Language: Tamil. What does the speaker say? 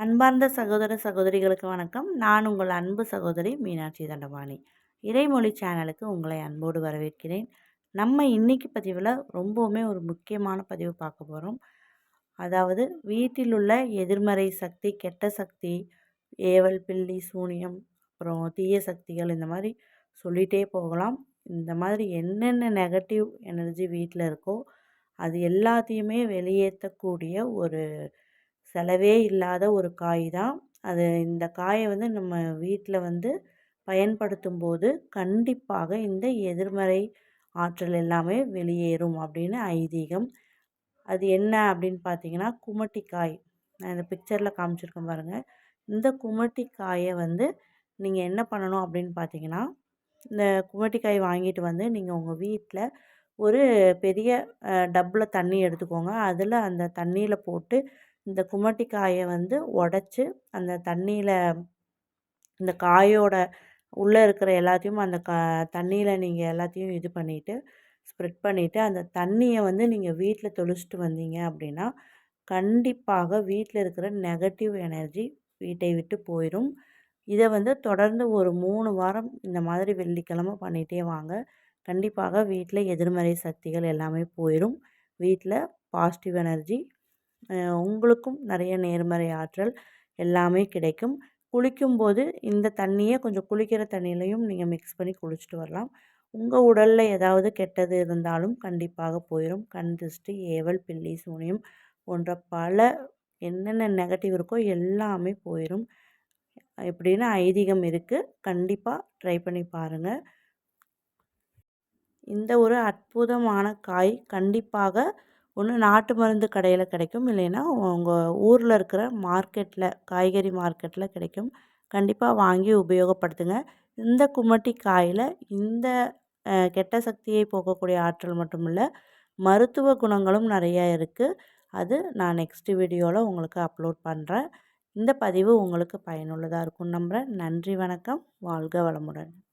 அன்பார்ந்த சகோதர சகோதரிகளுக்கு வணக்கம். நான் உங்கள் அன்பு சகோதரி மீனாட்சி தண்டபாணி. இறைமொழி சேனலுக்கு உங்களை அன்போடு வரவேற்கிறேன். நம்ம இன்னைக்கு பதிவில் ரொம்பவுமே ஒரு முக்கியமான பதிவு பார்க்க போகிறோம் அதாவது வீட்டில் உள்ள எதிர்மறை சக்தி கெட்ட சக்தி ஏவல் பில்லி சூனியம் அப்புறம் தீய சக்திகள் இந்த மாதிரி சொல்லிகிட்டே போகலாம். இந்த மாதிரி என்னென்ன நெகட்டிவ் எனர்ஜி வீட்டில் இருக்கோ அது எல்லாத்தையுமே வெளியேற்றக்கூடிய ஒரு செலவே இல்லாத ஒரு காய் தான். அது இந்த காயை வந்து நம்ம வீட்டில் வந்து பயன்படுத்தும் போது கண்டிப்பாக இந்த எதிர்மறை ஆற்றல் எல்லாமே வெளியேறும் அப்படின்னு ஐதீகம். அது என்ன அப்படின்னு பார்த்தீங்கன்னா குமட்டிக்காய். நான் இந்த பிக்சரில் காமிச்சிருக்கேன் பாருங்கள் இந்த குமட்டிக்காயை வந்து நீங்கள் என்ன பண்ணணும் அப்படின்னு பார்த்தீங்கன்னா இந்த குமட்டிக்காய் வாங்கிட்டு வந்து நீங்கள் உங்கள் வீட்டில் ஒரு பெரிய டப்பில் தண்ணி எடுத்துக்கோங்க. அதில் அந்த தண்ணியில் போட்டு இந்த குமட்டி காயை வந்து உடச்சி அந்த தண்ணியில் இந்த காயோட உள்ளே இருக்கிற எல்லாத்தையும் அந்த க தண்ணியில் நீங்கள் எல்லாத்தையும் இது பண்ணிவிட்டு ஸ்ப்ரெட் பண்ணிவிட்டு அந்த தண்ணியை வந்து நீங்கள் வீட்டில் தொளிச்சிட்டு வந்தீங்க அப்படின்னா கண்டிப்பாக வீட்டில் இருக்கிற நெகட்டிவ் எனர்ஜி வீட்டை விட்டு போயிடும் இதை வந்து தொடர்ந்து ஒரு மூணு வாரம் இந்த மாதிரி வெள்ளிக்கிழமை பண்ணிகிட்டே வாங்க. கண்டிப்பாக வீட்டில் எதிர்மறை சக்திகள் எல்லாமே போயிடும் வீட்டில் பாசிட்டிவ் எனர்ஜி உங்களுக்கும் நிறைய நேர்மறை ஆற்றல் எல்லாமே கிடைக்கும். குளிக்கும்போது இந்த தண்ணியை கொஞ்சம் குளிக்கிற தண்ணியிலையும் நீங்கள் மிக்ஸ் பண்ணி குளிச்சுட்டு வரலாம். உங்கள் உடலில் ஏதாவது கெட்டது இருந்தாலும் கண்டிப்பாக போயிடும் கண் திருஷ்டி ஏவல் பில்லி சூனியம் போன்ற பல என்னென்ன நெகட்டிவ் இருக்கோ எல்லாமே போயிடும் இப்படின்னு ஐதீகம் இருக்குது கண்டிப்பாக ட்ரை பண்ணி பாருங்கள் இந்த ஒரு அற்புதமான காய் கண்டிப்பாக ஒன்று நாட்டு மருந்து கடையில் கிடைக்கும். இல்லைன்னா உங்கள் ஊரில் இருக்கிற மார்க்கெட்டில் காய்கறி மார்க்கெட்டில் கிடைக்கும். கண்டிப்பாக வாங்கி உபயோகப்படுத்துங்க. இந்த குமட்டி காயில் இந்த கெட்ட சக்தியை போக்கக்கூடிய ஆற்றல் மட்டும் இல்லை மருத்துவ குணங்களும் நிறையா இருக்குது அது நான் நெக்ஸ்ட்டு வீடியோவில் உங்களுக்கு அப்லோட் பண்ணுறேன் இந்த பதிவு உங்களுக்கு பயனுள்ளதாக இருக்கும் நம்புகிறேன் நன்றி வணக்கம். வாழ்க வளமுடன்.